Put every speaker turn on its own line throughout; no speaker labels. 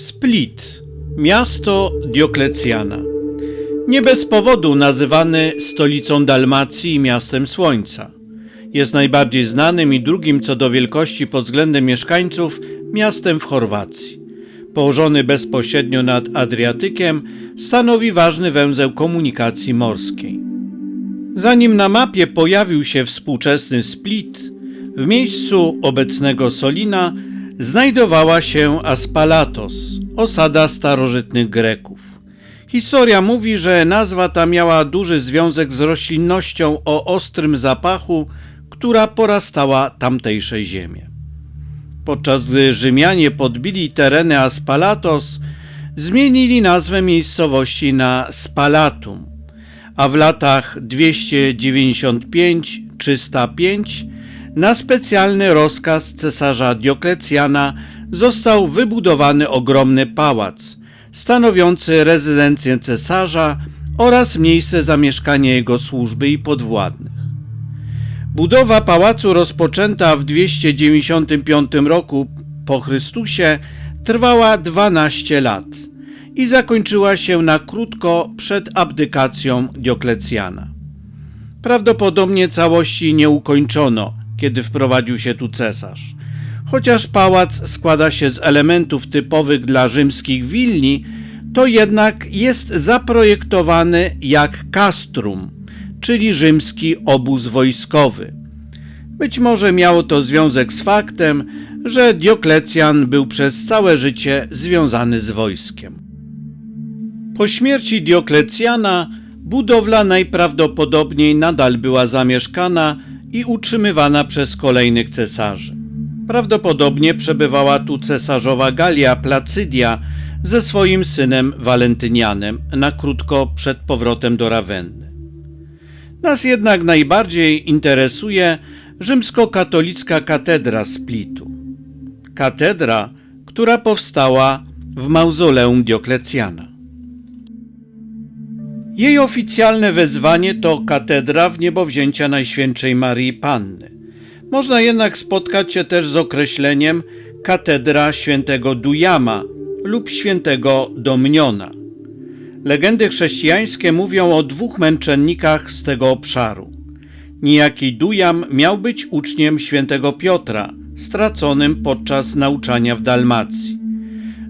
Split, miasto Dioklecjana. Nie bez powodu nazywany stolicą Dalmacji i miastem słońca. Jest najbardziej znanym i drugim co do wielkości pod względem mieszkańców miastem w Chorwacji. Położony bezpośrednio nad Adriatykiem, stanowi ważny węzeł komunikacji morskiej. Zanim na mapie pojawił się współczesny Split, w miejscu obecnego Solina znajdowała się Aspalatos, osada starożytnych Greków. Historia mówi, że nazwa ta miała duży związek z roślinnością o ostrym zapachu, która porastała tamtejsze ziemie. Podczas gdy Rzymianie podbili tereny Aspalatos, zmienili nazwę miejscowości na Spalatum, a w latach 295-305 na specjalny rozkaz cesarza Dioklecjana został wybudowany ogromny pałac, stanowiący rezydencję cesarza oraz miejsce zamieszkania jego służby i podwładnych. Budowa pałacu rozpoczęta w 295 roku po Chrystusie trwała 12 lat i zakończyła się na krótko przed abdykacją Dioklecjana. Prawdopodobnie całości nie ukończono, kiedy wprowadził się tu cesarz. Chociaż pałac składa się z elementów typowych dla rzymskich willi, to jednak jest zaprojektowany jak castrum, czyli rzymski obóz wojskowy. Być może miało to związek z faktem, że Dioklecjan był przez całe życie związany z wojskiem. Po śmierci Dioklecjana budowla najprawdopodobniej nadal była zamieszkana i utrzymywana przez kolejnych cesarzy. Prawdopodobnie przebywała tu cesarzowa Galia Placydia ze swoim synem Walentynianem na krótko przed powrotem do Rawenny. Nas jednak najbardziej interesuje rzymskokatolicka katedra Splitu. Katedra, która powstała w mauzoleum Dioklecjana. Jej oficjalne wezwanie to katedra w niebowzięcia Najświętszej Marii Panny. Można jednak spotkać się też z określeniem katedra świętego Dujama lub świętego Domniona. Legendy chrześcijańskie mówią o dwóch męczennikach z tego obszaru. Niejaki Dujam miał być uczniem świętego Piotra, straconym podczas nauczania w Dalmacji.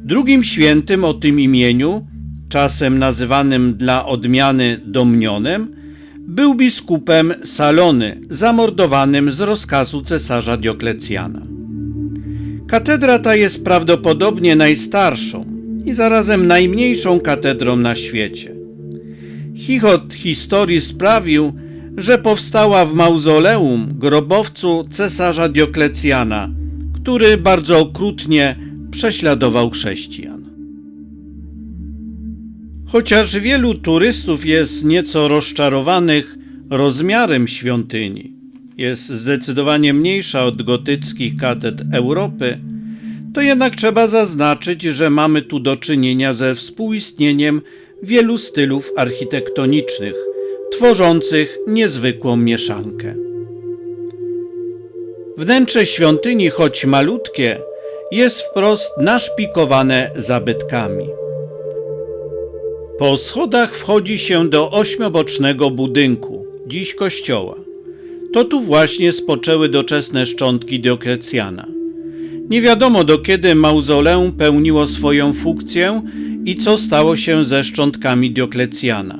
Drugim świętym o tym imieniu czasem nazywanym dla odmiany Domnionem, był biskupem Salony, zamordowanym z rozkazu cesarza Dioklecjana. Katedra ta jest prawdopodobnie najstarszą i zarazem najmniejszą katedrą na świecie. Chichot historii sprawił, że powstała w mauzoleum grobowcu cesarza Dioklecjana, który bardzo okrutnie prześladował chrześcijan. Chociaż wielu turystów jest nieco rozczarowanych rozmiarem świątyni, jest zdecydowanie mniejsza od gotyckich katedr Europy, to jednak trzeba zaznaczyć, że mamy tu do czynienia ze współistnieniem wielu stylów architektonicznych, tworzących niezwykłą mieszankę. Wnętrze świątyni, choć malutkie, jest wprost naszpikowane zabytkami. Po schodach wchodzi się do ośmiobocznego budynku, dziś kościoła. To tu właśnie spoczęły doczesne szczątki Dioklecjana. Nie wiadomo do kiedy mauzoleum pełniło swoją funkcję i co stało się ze szczątkami Dioklecjana.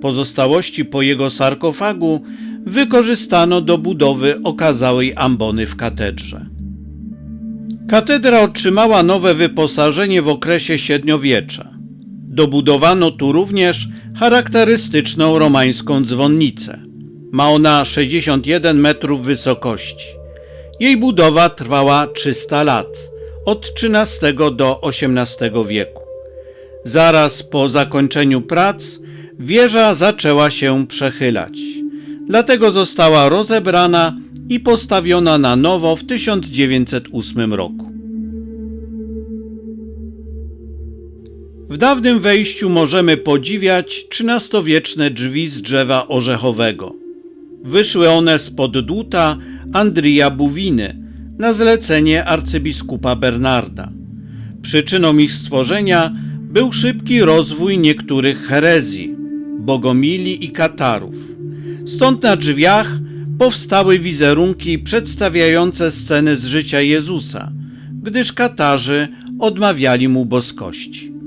Pozostałości po jego sarkofagu wykorzystano do budowy okazałej ambony w katedrze. Katedra otrzymała nowe wyposażenie w okresie średniowiecza. Dobudowano tu również charakterystyczną romańską dzwonnicę. Ma ona 61 metrów wysokości. Jej budowa trwała 300 lat, od XIII do XVIII wieku. Zaraz po zakończeniu prac wieża zaczęła się przechylać. Dlatego została rozebrana i postawiona na nowo w 1908 roku. W dawnym wejściu możemy podziwiać XIII-wieczne drzwi z drzewa orzechowego. Wyszły one spod dłuta Andrija Buwiny na zlecenie arcybiskupa Bernarda. Przyczyną ich stworzenia był szybki rozwój niektórych herezji, bogomili i katarów. Stąd na drzwiach powstały wizerunki przedstawiające sceny z życia Jezusa, gdyż katarzy odmawiali mu boskości.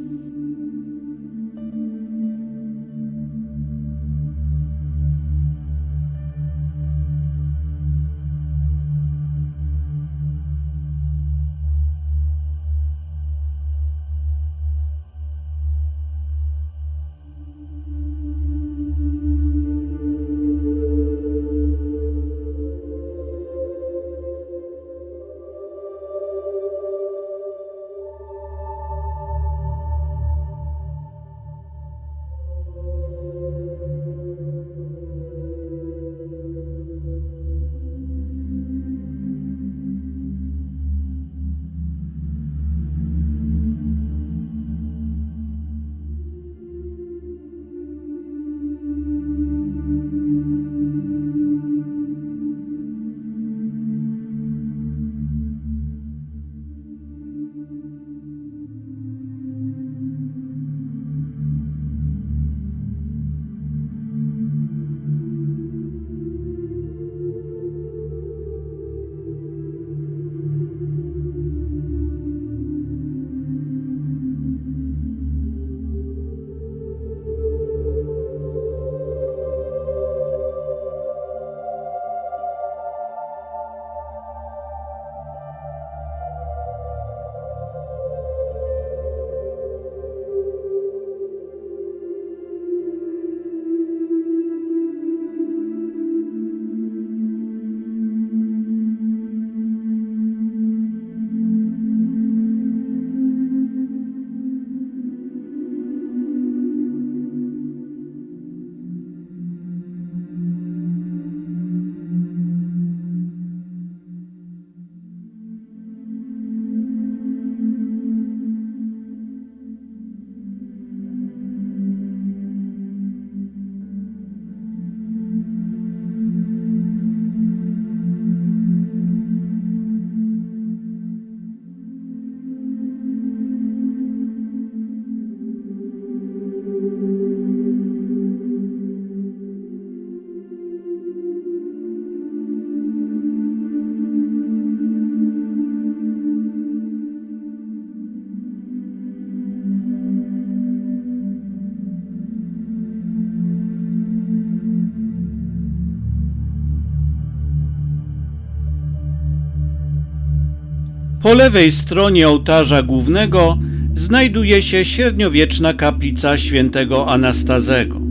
Po lewej stronie ołtarza głównego znajduje się średniowieczna kaplica świętego Anastazego.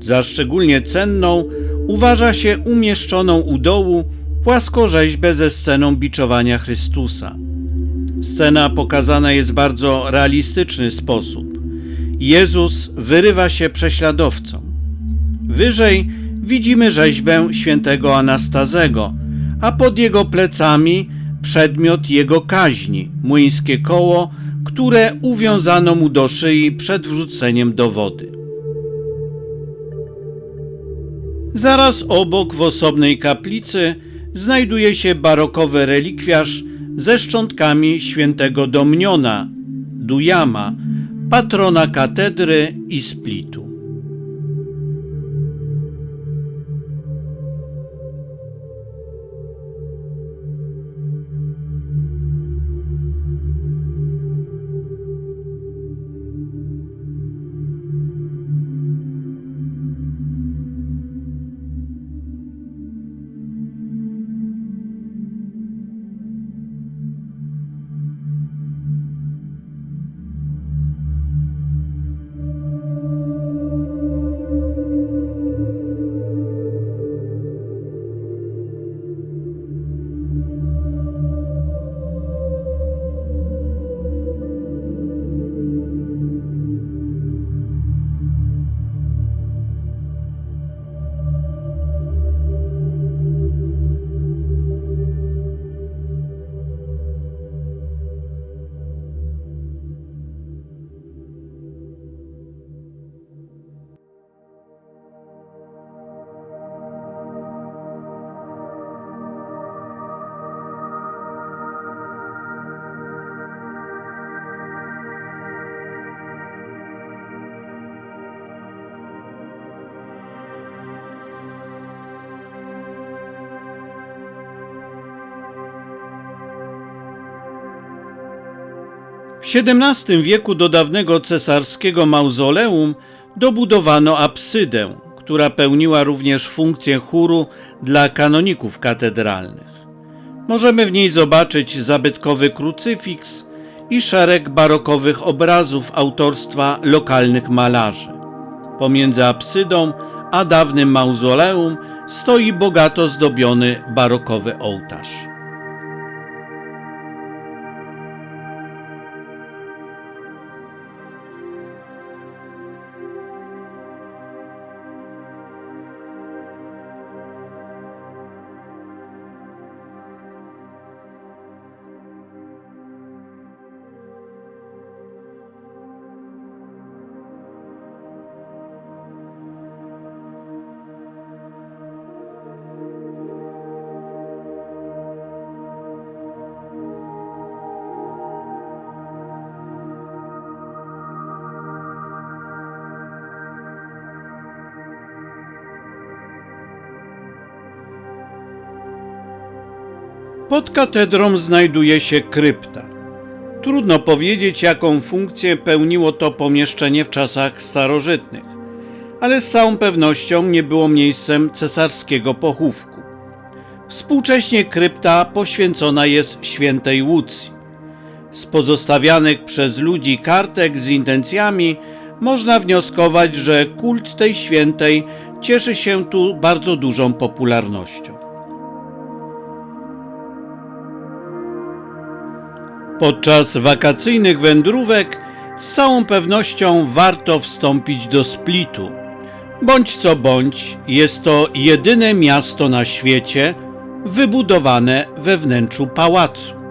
Za szczególnie cenną uważa się umieszczoną u dołu płaskorzeźbę ze sceną biczowania Chrystusa. Scena pokazana jest w bardzo realistyczny sposób. Jezus wyrywa się prześladowcom. Wyżej widzimy rzeźbę świętego Anastazego, a pod jego plecami przedmiot jego kaźni, młyńskie koło, które uwiązano mu do szyi przed wrzuceniem do wody. Zaraz obok w osobnej kaplicy znajduje się barokowy relikwiarz ze szczątkami świętego Domniona, Dujama, patrona katedry i splitu. W XVII wieku do dawnego cesarskiego mauzoleum dobudowano absydę, która pełniła również funkcję chóru dla kanoników katedralnych. Możemy w niej zobaczyć zabytkowy krucyfiks i szereg barokowych obrazów autorstwa lokalnych malarzy. Pomiędzy absydą a dawnym mauzoleum stoi bogato zdobiony barokowy ołtarz. Pod katedrą znajduje się krypta. Trudno powiedzieć, jaką funkcję pełniło to pomieszczenie w czasach starożytnych, ale z całą pewnością nie było miejscem cesarskiego pochówku. Współcześnie krypta poświęcona jest świętej Łucji. Z pozostawianych przez ludzi kartek z intencjami można wnioskować, że kult tej świętej cieszy się tu bardzo dużą popularnością. Podczas wakacyjnych wędrówek z całą pewnością warto wstąpić do Splitu. Bądź co bądź, jest to jedyne miasto na świecie wybudowane we wnętrzu pałacu.